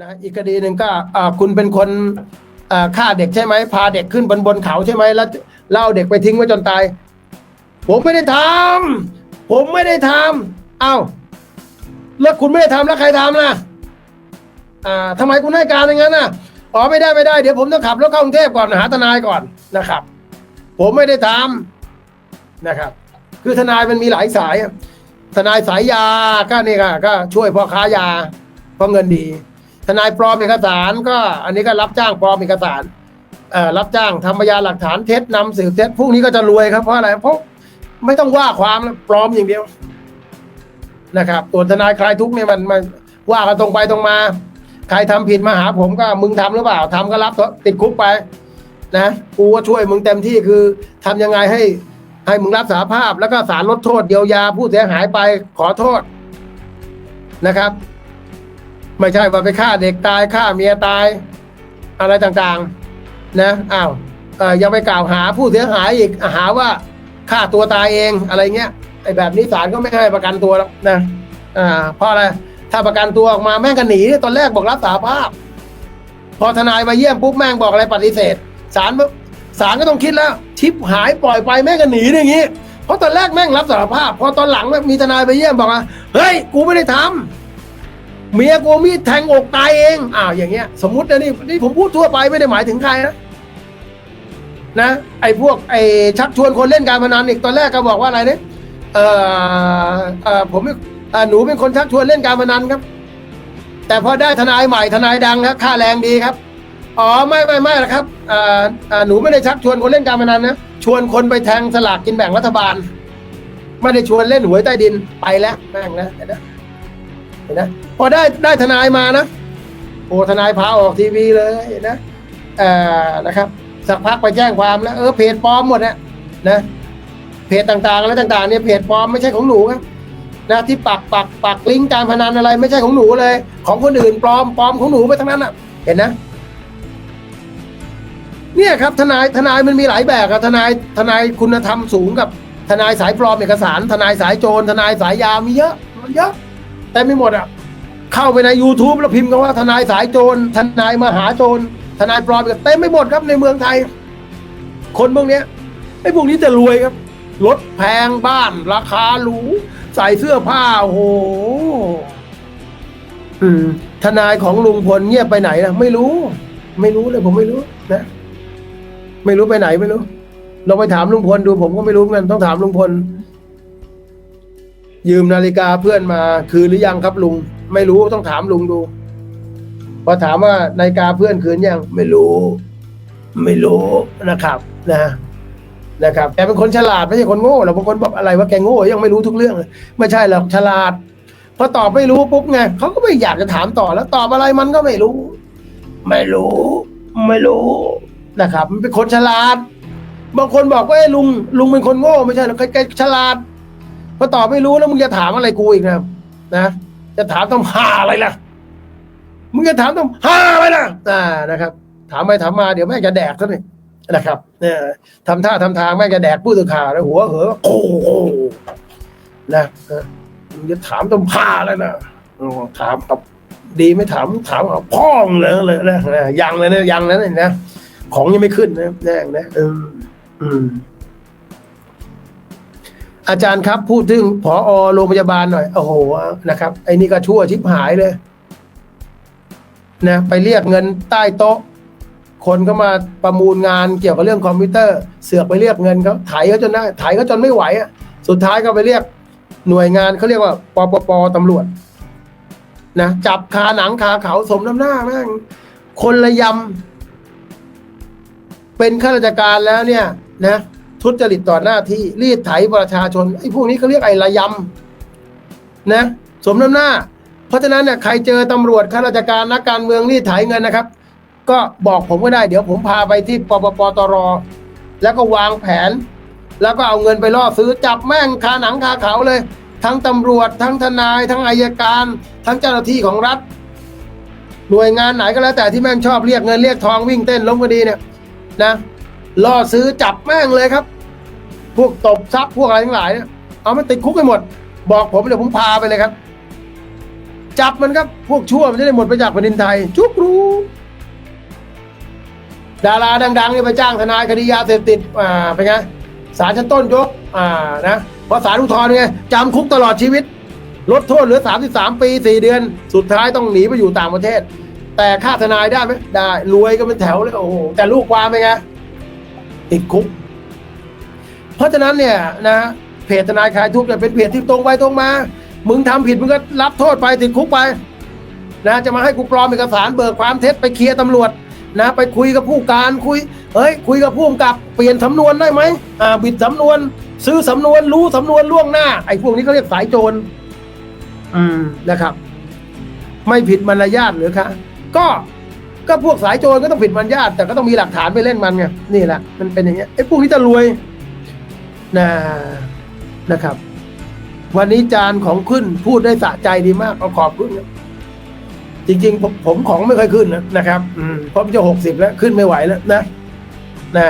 นะอีกคดีหนึ่งก็คุณเป็นคนฆ่าเด็กใช่ไหมพาเด็กขึ้นบนบนเขาใช่ไหมแล้วแล้วเอาเด็กไปทิ้งไว้จนตาย ผมไม่ได้ทำผมไม่ได้ทำเอ้าแล้วคุณไม่ได้ทำแล้วใครทำล่ะอ่าทำไมคุณให้การอย่างนั้นน่ะอ๋อไม่ได้ไม่ได้เดี๋ยวผมต้องขับรถเข้ากรุงเทพก่อนหาทนายก่อนนะครับ ผมไม่ได้ทำนะครับ คือทนายมันมีหลายสาย ทนายสายยาก็นี่ก็ช่วยพ่อค้ายาเพราะเงินดี ทนายปลอมเอกสารก็อันนี้ก็รับจ้างปลอมเอกสารเอ่อรับจ้างทำพยานหลักฐานเท็จนำสืบเท็จพวกนี้ก็จะรวยครับเพราะอะไรเพราะไม่ต้องว่าความแล้วปลอมอย่างเดียวนะครับตัวทนายคลายทุกเนี่ยมันมันว่ากันตรงไปตรงมา ใครทำผิดมาหาผมก็มึงทำหรือเปล่าทำก็รับติดคุกไป นะกูก็ช่วยมึงเต็มที่คือทำยังไงให้ให้มึงรับสารภาพ แล้วก็สารลดโทษเยียวยาผู้เสียหายไปขอโทษนะครับ ไม่ใช่ว่าไปฆ่าเด็กตายฆ่าเมียตาย อะไรต่างๆ นะอ้าวยังไปกล่าวหาผู้เสียหายอีกหาว่าฆ่าตัวตายเองอะไรเงี้ยไอ้แบบนี้ศาลก็ไม่ให้ประกันตัวแล้วนะอ่าเพราะอะไรถ้าประกันตัวออกมาแม่งก็หนีตอนแรกบอกรับสารภาพ พอทนายมาเยี่ยมปุ๊บแม่งบอกอะไรปฏิเสธศาลศาลก็ต้องคิดแล้ว ชิปหายปล่อยไปแม่งก็หนีอย่างงี้เพราะตอนแรกแม่งรับสารภาพพอตอนหลังมีทนายไปเยี่ยมบอกว่าเฮ้ยกูไม่ได้ทำ เมียกูมีดแทงอกตายเองอ้าวอย่างเงี้ย สมมตินะนี่นี่ผมพูดทั่วไปไม่ได้หมายถึงใครนะนะ ไอ้พวกไอ้ชักชวนคนเล่นการพนันอีกตอนแรกก็บอกว่าอะไรเนี่ยเออเออผมเอ่อหนูเป็นคนชักชวนเล่นการพนันครับ แต่พอได้ทนายใหม่ทนายดังครับค่าแรงดีครับอ๋อไม่ไม่ไม่ละครับอ่าอ่าหนูไม่ได้ชักชวนคนเล่นการพนันนะชวนคนไปแทงสลากกินแบ่งรัฐบาล ไม่ได้ชวนเล่นหวยใต้ดินไปแล้วแม่งนะ ห็นนะพอได้ได้ทนายมานะโอ้ทนายพาออกทีวีเลยนะเอ่อนะครับ สักพักไปแจ้งความแล้วเออเพจปลอมหมดนะนะเพจต่างๆอะไรต่างๆเนี่ยเพจปลอมไม่ใช่ของหนูครับนะที่ปักปักปักลิงก์การพนันอะไร ไม่ใช่ของหนูเลย ของคนอื่นปลอมปลอมของหนูไปทั้งนั้นอะ เห็นนะเนี่ยครับทนายทนายมันมีหลายแบบครับทนายทนายคุณธรรมสูงกับ ทนายสายปลอมเอกสาร ทนายสายโจรทนายสายยามีเยอะมันเยอะ แต่ไม่หมดอะ เข้าไปใน YouTube แล้วพิมพ์กันว่าทนายสายโจรทนายมหาโจรทนายปลอมเต็มไม่หมดครับในเมืองไทย คนพวกนี้ไอ้พวกนี้จะรวยครับรถแพงบ้าน ราคาหรูใส่เสื้อผ้าโอ้โหอืมทนายของลุงพลเงียบไปไหนนะไม่รู้ ไม่รู้เลย ผมไม่รู้นะไม่รู้ไปไหนไม่รู้ลองไปถามลุงพลดูผมก็ไม่รู้เหมือนกันต้องถามลุงพล ยืมนาฬิกาเพื่อนมาคืนหรือยังครับลุง ไม่รู้ต้องถามลุงดู พอถามว่านาฬิกาเพื่อนคืนยังไม่รู้ ไม่รู้นะครับ นะนะครับแกเป็นคนฉลาดไม่ใช่คนโง่หรอกบางคนบอกอะไรว่าแกโง่ยังไม่รู้ทุกเรื่องเลยไม่ใช่หรอกฉลาดพอตอบไม่รู้ปุ๊บไงเขาก็ไม่อยากจะถามต่อแล้วตอบอะไรมันก็ไม่รู้ ไม่รู้ ไม่รู้นะครับ มันเป็นคนฉลาด บางคนบอกว่าเอ้ยลุงลุงเป็นคนโง่ไม่ใช่หรอกแกแกฉลาด พอตอบไม่รู้แล้วมึงจะถามอะไรกูอีกนะนะจะถามต้องหาอะไรล่ะมึงจะถามต้องหาอะไรล่ะอ่านะครับ ถามไปถามมาเดี๋ยวแม่จะแดกซะหนี่นะครับเนี่ยทำท่าทำทางแม่จะแดกผู้สื่อข่าวแล้วหัวเหอโอ้โหนะมึงจะถามต้องพาแล้วนะถามกับดีไม่ถามถามเอาพ่องเลยเลยนะยังเลยนะยังแล้วนะนะของยังไม่ขึ้นนะแน่งนะเอออืม อาจารย์ครับพูดถึงผอโรงพยาบาลหน่อย โอ้โหนะครับ ไอ้นี่ก็ชั่วชิบหายเลยนะไปเรียกเงินใต้โต๊ะ คนก็มาประมูลงานเกี่ยวกับเรื่องคอมพิวเตอร์ เสือกไปเรียกเงินเขาไถเขาจนได้ไถเขาจนไม่ไหวอะสุดท้ายก็ไปเรียกหน่วยงานเขาเรียกว่าปปปตำรวจนะจับคาหนังคาเขาสมน้ำหน้าแม่งคนละยำเป็นข้าราชการแล้วเนี่ย นะ ทุจริตต่อหน้าที่รีดไถประชาชนไอ้พวกนี้เขาเรียกไอ้ระยำนะสมน้ำหน้า เพราะฉะนั้นเนี่ยใครเจอตำรวจข้าราชการนักการเมืองรีดไถเงินนะครับ ก็บอกผมก็ได้เดี๋ยวผมพาไปที่ปปปตร แล้วก็วางแผน แล้วก็เอาเงินไปล่อซื้อจับแม่งคาหนังคาเขาเลย ทั้งตำรวจ ทั้งทนาย ทั้งอายการ ทั้งเจ้าหน้าที่ของรัฐหน่วยงานไหนก็แล้วแต่ที่แม่งชอบเรียกเงินเรียกทองวิ่งเต้นล้มคดีเนี่ยนะ ล่อซื้อจับแม่งเลยครับ พวกตบทรัพย์พวกอะไรทั้งหลาย เอามันติดคุกไปหมด บอกผมเดี๋ยวผมพาไปเลยครับ จับมันครับ พวกชั่วมันจะได้หมดไปจากแผ่นดินไทย จุกรู้ ดาราดังๆเนี่ยไปจ้างทนายคดียาเสพติด อ่าเป็นไงศาลชั้นต้นยก อ่านะพราะศาลอุทธรณ์ไงจำคุกตลอดชีวิต ลดโทษเหลือ 33 ปี 4 เดือน สุดท้ายต้องหนีไปอยู่ต่างประเทศ แต่ค่าทนายได้ไหมได้รวยก็เป็นแถวเลยโอ้โหแต่ลูกความเป็นไง ติดคุก เพราะฉะนั้นเนี่ยนะเพจทนายคลายทุกข์เนี่ยเป็นเพจที่ตรงไปตรงมา มึงทำผิดมึงก็รับโทษไปติดคุกไปนะจะมาให้กูปลอมเอกสารเบิกความเท็จไปเคลียร์ตำรวจนะไปคุยกับผู้การคุยเฮ้ยคุยกับผู้กำกับเปลี่ยนสำนวนได้ไหมอ่าบิดสำนวน ซื้อสำนวนรู้สำนวนล่วงหน้า ไอ้พวกนี้เขาเรียกสายโจรอืมนะครับ ไม่ผิดมารยาทหรือคะก็ ก็พวกสายโจรก็ต้องผิดมารยาทแต่ก็ต้องมีหลักฐานไปเล่นมันไงนี่แหละมันเป็นอย่างเงี้ยไอ้พวกนี้จะรวยนะนะครับ วันนี้จานของขึ้นพูดได้สะใจดีมากเอาขอบคุณครับจริง ๆ ผมผมของไม่เคยขึ้นนะนะครับอืมเพราะมันจะหกสิบแล้วขึ้นไม่ไหวแล้วนะนะ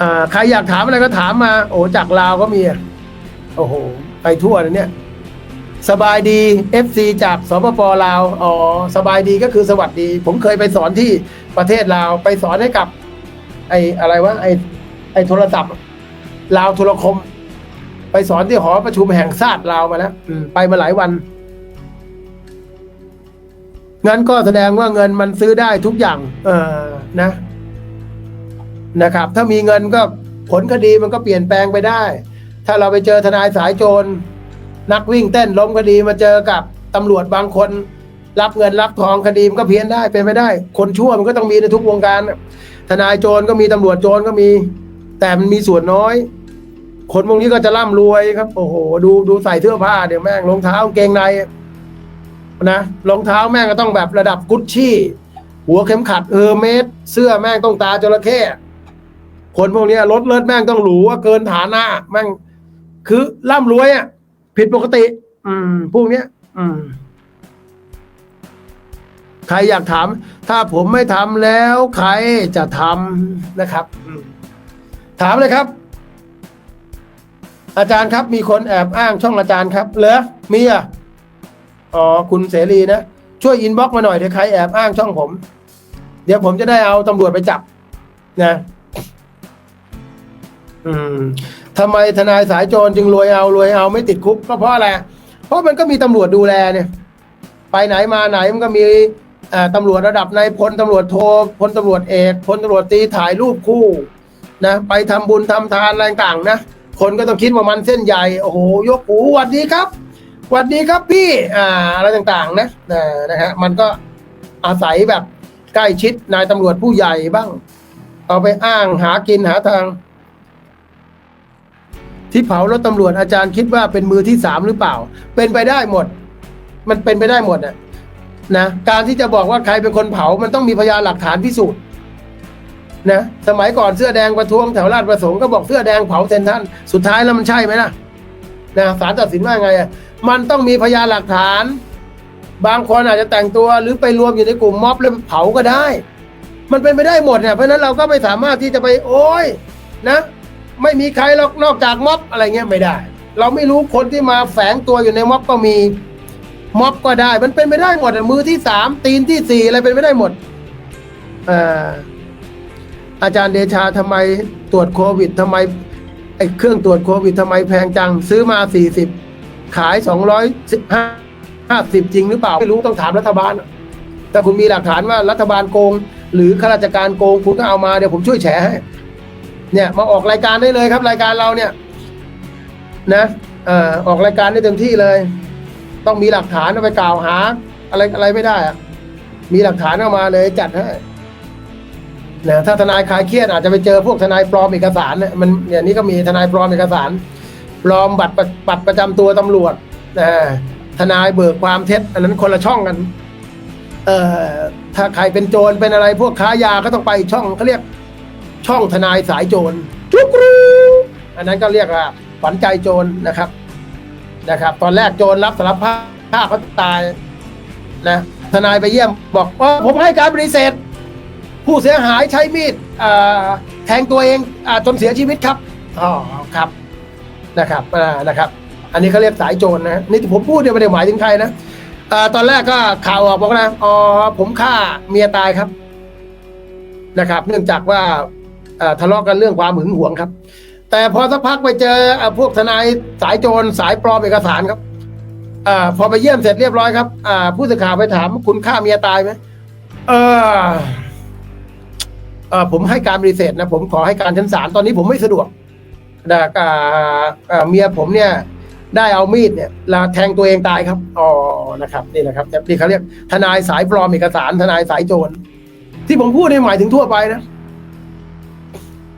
อ่าใครอยากถามอะไรก็ถามมา โอ้จากลาวก็มีอะโอ้โหไปทั่วเลยเนี่ย สบายดี FC จากสปปลาวอ๋อสบายดีก็คือสวัสดี ผมเคยไปสอนที่ประเทศลาวไปสอนให้กับ ไอ้อะไรวะไอ้ไอ้โทรศัพท์ลาวโทรคม ไปสอนที่หอประชุมแห่งชาติลาวมาแล้วไปมาหลายวันงั้นก็แสดงว่าเงินมันซื้อได้ทุกอย่าง เออนะ นะครับ ถ้ามีเงินก็ผลคดีมันก็เปลี่ยนแปลงไปได้ ถ้าเราไปเจอทนายสายโจร นักวิ่งเต้นล้มคดีมาเจอกับตำรวจบางคน รับเงินรับทองคดีมันก็เพี้ยนได้เป็นไม่ได้ คนชั่วมันก็ต้องมีในทุกวงการทนายโจรก็มีตำรวจโจรก็มี แต่มันมีส่วนน้อย คนพวกนี้ก็จะร่ำรวยครับ โอ้โห ดูดูใส่เสื้อผ้าเดี๋ยวแม่งรองเท้าเกงในนะรองเท้าแม่งก็ต้องแบบระดับกุชชี่ หัวเข็มขัดเออเมสเสื้อแม่งต้องตาจระเข้คนพวกนี้รถเลิศแม่งต้องหรูว่าเกินฐานะแม่งคือร่ำรวยอะ ผิดปกติ อืม พวกเนี้ย อืม ใครอยากถาม ถ้าผมไม่ทำแล้ว ใครจะทำนะครับอืมถามเลยครับ อาจารย์ครับ มีคนแอบอ้างช่องอาจารย์ครับเหรอมีอะอ๋อคุณเสรีนะช่วยอินบ็อกมาหน่อยเดี๋ยวใครแอบอ้างช่องผม เดี๋ยวผมจะได้เอาตำรวจไปจับนะ อืมทำไมทนายสายโจรจึงรวยเอารวยเอาไม่ติดคุกก็เพราะอะไรเพราะมันก็มีตำรวจดูแลเนี่ย ไปไหนมาไหนมันก็มีตำรวจระดับนายพลตำรวจโทพลตำรวจเอกพลตำรวจตีถ่ายรูปคู่นะไปทำบุญทำทานอะไรต่างๆนะคนก็ต้องคิดว่ามันเส้นใหญ่โอ้โหยกหูวัดดีครับวัดดีครับพี่อ่าอะไรต่างๆนะนะนะฮะมันก็อาศัยแบบใกล้ชิดนายตำรวจผู้ใหญ่บ้าง เอาไปอ้างหากินหาทาง ที่เผารถตำรวจอาจารย์คิดว่าเป็นมือที่สามหรือเปล่า เป็นไปได้หมด มันเป็นไปได้หมดอะนะการที่จะบอกว่าใครเป็นคนเผา มันต้องมีพยานหลักฐานพิสูจน์นะสมัยก่อนเสื้อแดงประท้วงแถวราชประสงค์ก็บอกเสื้อแดงเผาเซนทันสุดท้ายแล้วมันใช่ไหมล่ะนะศาลตัดสินว่าไงอะมันต้องมีพยานหลักฐาน บางคนอาจจะแต่งตัวหรือไปรวมอยู่ในกลุ่มม็อบแล้วเผาก็ได้ มันเป็นไปได้หมดเนี่ยเพราะนั้นเราก็ไม่สามารถที่จะไปโอ้ยนะ ไม่มีใครหรอกนอกจากม็อบอะไรเงี้ยไม่ได้ เราไม่รู้คนที่มาแฝงตัวอยู่ในม็อบก็มีม็อบก็ได้ มันเป็นไปได้หมดมือที่สามตีนที่สี่อะไรเป็นไปได้หมดอาอาจารย์เดชาทำไมตรวจโควิดทำไมไอ้เครื่องตรวจโควิดทำไมแพงจังซื้อมาสี่สิบขายสองร้อยสิบห้าห้าสิบจริงหรือเปล่าไม่รู้ต้องถามรัฐบาลอะถ้าคุณมีหลักฐานว่ารัฐบาลโกง หรือข้าราชการโกงคุณก็เอามาเดี๋ยวผมช่วยแฉให้ เนี่ยมาออกรายการได้เลยครับ รายการเราเนี่ย นะเอ่อออกรายการได้เต็มที่เลย ต้องมีหลักฐานเอาไปกล่าวหา อะไรอะไรไม่ได้อะมีหลักฐานเอามาเลยจัดให้นะถ้าทนายคลายเครียดอาจจะไปเจอพวกทนายปลอมเอกสารเนี่ยมันอย่างนี้ก็มีทนายปลอมเอกสารปลอมบัตรประบัตรประจำตัวตำรวจนะทนายเบิกความเท็จ อันนั้นคนละช่องกัน เอ่อถ้าใครเป็นโจรเป็นอะไรพวกค้ายาก็ต้องไปช่องเขาเรียก ช่องทนายสายโจรจุกรูอันนั้นก็เรียกว่าขวัญใจโจรนะครับนะครับ ตอนแรกโจรรับสารภาพฆ่าเขาตายนะทนายไปเยี่ยมบอกว่าผมให้การปฏิเสธ ผู้เสียหายใช้มีดแทงตัวเองอจนเสียชีวิตครับอ๋อครับนะครับนะครับ อันนี้เขาเรียกสายโจรนะนี่ผมพูดเนี่ยไม่ได้หมายถึงใครนะอตอนแรกก็ข่าวออกบอกนะอ๋อผมฆ่าเมียตายครับนะครับ เนื่องจากว่า ทะเลาะกันเรื่องความหึงหวงครับ แต่พอสักพักไปเจออพวกทนายสายโจรสายปลอมเอกสารครับอพอไปเยี่ยมเสร็จเรียบร้อยครับอผู้สื่อข่าวไปถามคุณฆ่าเมียตายไหมเออเออผมให้การบริเสธนะผมขอให้การชั้นศาลตอนนี้ผมไม่สะดวกแต่อ่าเมียผมเนี่ย ได้เอามีดเนี่ยลาแทงตัวเองตายครับอ๋อนะครับ นี่แหละครับนี่เขาเรียกทนายสายปลอมเอกสาร ทนายสายโจรที่ผมพูดในหมายถึงทั่วไปนะ